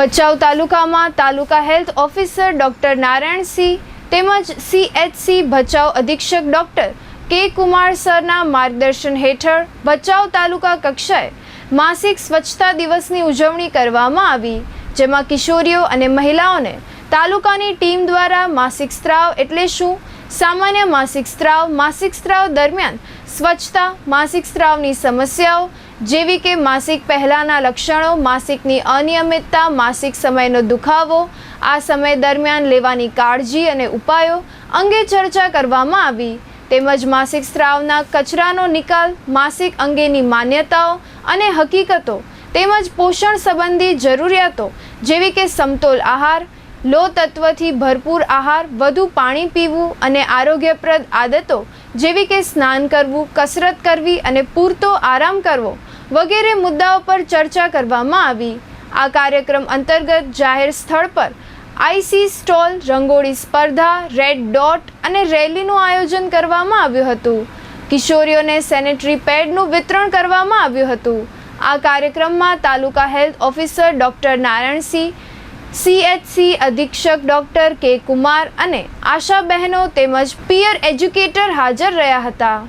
ભચાઉ તાલુકામાં taluka health officer doctor Narayansinh તેમજ CHC Bhachau અધિક્ષક ડોક્ટર કે કુમાર સરના માર્ગદર્શન હેઠળ ભચાઉ તાલુકા કક્ષાએ માસિક સ્વચ્છતા દિવસની ઉજવણી કરવામાં આવી, જેમાં કિશોરીઓ અને મહિલાઓને તાલુકાની ટીમ દ્વારા માસિક સ્ત્રાવ એટલે શું? સામાન્ય માસિક સ્ત્રાવ માસિક સ્ત્રાવ દરમિયાન સ્વચ્છતા, માસિક સ્ત્રાવની સમસ્યાઓ જેવી કે માસિક પહેલાંના લક્ષણો, માસિકની અનિયમિતતા, માસિક સમયનો દુખાવો, આ સમય દરમિયાન લેવાની કાળજી અને ઉપાયો અંગે ચર્ચા કરવામાં આવી. તેમજ માસિક સ્ત્રાવના કચરાનો નિકાલ, માસિક અંગેની માન્યતાઓ અને હકીકતો, તેમજ પોષણ સંબંધી જરૂરિયાતો, જેવી કે સમતોલ આહાર, લો તત્વથી ભરપૂર આહાર, વધુ પાણી પીવું અને આરોગ્યપ્રદ આદતો, જેવી કે સ્નાન કરવું, કસરત કરવી અને પૂરતો આરામ કરવો વગેરે મુદ્દાઓ પર ચર્ચા કરવામાં આવી. આ કાર્યક્રમ અંતર્ગત જાહેર સ્થળ પર આઈસી સ્ટોલ, રંગોળી સ્પર્ધા, રેડ ડોટ અને રેલીનું આયોજન કરવામાં આવ્યું હતું. કિશોરીઓને સેનેટરી પેડનું વિતરણ કરવામાં આવ્યું હતું. આ કાર્યક્રમમાં taluka health officer doctor Narayansinh CHC અધિક્ષક ડૉક્ટર કે કુમાર અને આશા બહેનો તેમજ પિયર એજ્યુકેટર હાજર રહ્યા હતા.